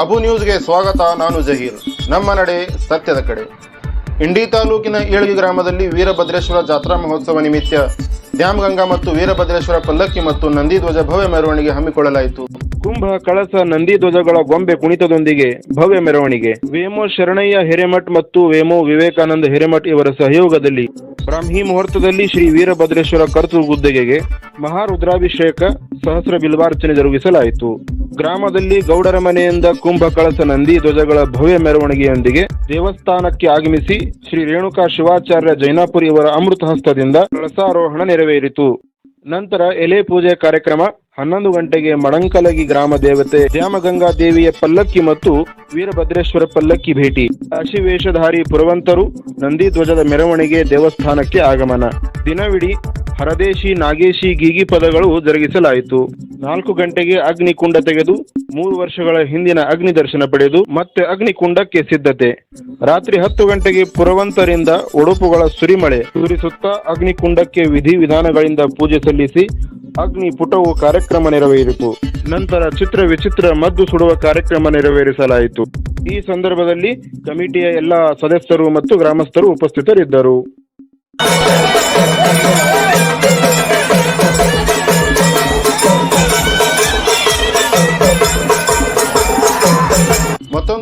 ಅಬು ನ್ಯೂಸ್ಗೆ ಸ್ವಾಗತ, ನಾನು ಜಹೀರ್. ನಮ್ಮ ನಡೆ ಸತ್ಯದ ಕಡೆ. ಇಂಡಿ ತಾಲೂಕಿನ ಏಳ್ಗಿ ಗ್ರಾಮದಲ್ಲಿ ವೀರಭದ್ರೇಶ್ವರ ಜಾತ್ರಾ ಮಹೋತ್ಸವ ನಿಮಿತ್ತ ಡ್ಯಾಮ್ ಗಂಗಾ ಮತ್ತು ವೀರಭದ್ರೇಶ್ವರ ಪಲ್ಲಕ್ಕಿ ಮತ್ತು ನಂದಿಧ್ವಜ ಭವ್ಯ ಮೆರವಣಿಗೆ ಹಮ್ಮಿಕೊಳ್ಳಲಾಯಿತು. ಕುಂಭ, ಕಳಸ, ನಂದಿ ಧ್ವಜಗಳ ಗೊಂಬೆ ಕುಣಿತದೊಂದಿಗೆ ಭವ್ಯ ಮೆರವಣಿಗೆ. ವೇಮೋ ಶರಣಯ್ಯ ಹಿರೇಮಠ್ ಮತ್ತು ವೇಮೋ ವಿವೇಕಾನಂದ ಹಿರೇಮಠ್ ಇವರ ಸಹಯೋಗದಲ್ಲಿ ಬ್ರಾಹ್ಮಿ ಮುಹೂರ್ತದಲ್ಲಿ ಶ್ರೀ ವೀರಭದ್ರೇಶ್ವರ ಕರ್ತೃ ಗುದ್ದೆಗೆಗೆ ಮಹಾರುದ್ರಾಭಿಷೇಕ ಸಹಸ್ರ ಬಿಲ್ವಾರ್ಚನೆ ಜರುಗಿಸಲಾಯಿತು. ಗ್ರಾಮದಲ್ಲಿ ಗೌಡರ ಮನೆಯಿಂದ ಕುಂಭ ಕಳಸ ನಂದಿ ಧ್ವಜಗಳ ಭವ್ಯ ಮೆರವಣಿಗೆಯೊಂದಿಗೆ ದೇವಸ್ಥಾನಕ್ಕೆ ಆಗಮಿಸಿ ಶ್ರೀ ರೇಣುಕಾ ಶಿವಾಚಾರ್ಯ ಜೈನಾಪುರಿ ಇವರ ಅಮೃತ ಹಸ್ತದಿಂದ ಕಳಸಾರೋಹಣ ನೆರವೇರಿತು. ನಂತರ ಎಲೆ ಪೂಜೆ ಕಾರ್ಯಕ್ರಮ ಹನ್ನೊಂದು ಗಂಟೆಗೆ ಮಡಂಕಲಗಿ ಗ್ರಾಮ ದೇವತೆ ದ್ಯಾಮಗಂಗಾ ದೇವಿಯ ಪಲ್ಲಕ್ಕಿ ಮತ್ತು ವೀರಭದ್ರೇಶ್ವರ ಪಲ್ಲಕ್ಕಿ ಭೇಟಿ. ಕಾಶಿ ವೇಷಧಾರಿ ಪುರವಂತರು ನಂದಿ ಧ್ವಜದ ಮೆರವಣಿಗೆ ದೇವಸ್ಥಾನಕ್ಕೆ ಆಗಮನ. ದಿನವಿಡೀ ಹರದೇಶಿ, ನಾಗೇಶಿ, ಗೀಗಿ ಪದಗಳು ಜರುಗಿಸಲಾಯಿತು. ನಾಲ್ಕು ಗಂಟೆಗೆ ಅಗ್ನಿಕುಂಡ ತೆಗೆದು, ಮೂರು ವರ್ಷಗಳ ಹಿಂದಿನ ಅಗ್ನಿ ದರ್ಶನ ಪಡೆದು, ಮತ್ತೆ ಅಗ್ನಿಕುಂಡಕ್ಕೆ ಸಿದ್ಧತೆ. ರಾತ್ರಿ ಹತ್ತು ಗಂಟೆಗೆ ಪುರವಂತರಿಂದ ಉಡುಪುಗಳ ಸುರಿಮಳೆ ಸುರಿಸುತ್ತಾ ಅಗ್ನಿಕುಂಡಕ್ಕೆ ವಿಧಿ ವಿಧಾನಗಳಿಂದ ಪೂಜೆ ಸಲ್ಲಿಸಿ, ಅಗ್ನಿ ಪುಟವು ಕಾರ್ಯಕ್ರಮ ನೆರವೇರಿತು. ನಂತರ ಚಿತ್ರ ವಿಚಿತ್ರ ಮದ್ದು ಸುಡುವ ಕಾರ್ಯಕ್ರಮ ನೆರವೇರಿಸಲಾಯಿತು. ಈ ಸಂದರ್ಭದಲ್ಲಿ ಕಮಿಟಿಯ ಎಲ್ಲಾ ಸದಸ್ಯರು ಮತ್ತು ಗ್ರಾಮಸ್ಥರು ಉಪಸ್ಥಿತರಿದ್ದರು.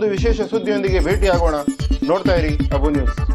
ಮತ್ತೊಂದು ವಿಶೇಷ ಸುದ್ದಿಯೊಂದಿಗೆ ಭೇಟಿಯಾಗೋಣ. ನೋಡ್ತಾ ಇರಿ ಅಬು ನ್ಯೂಸ್.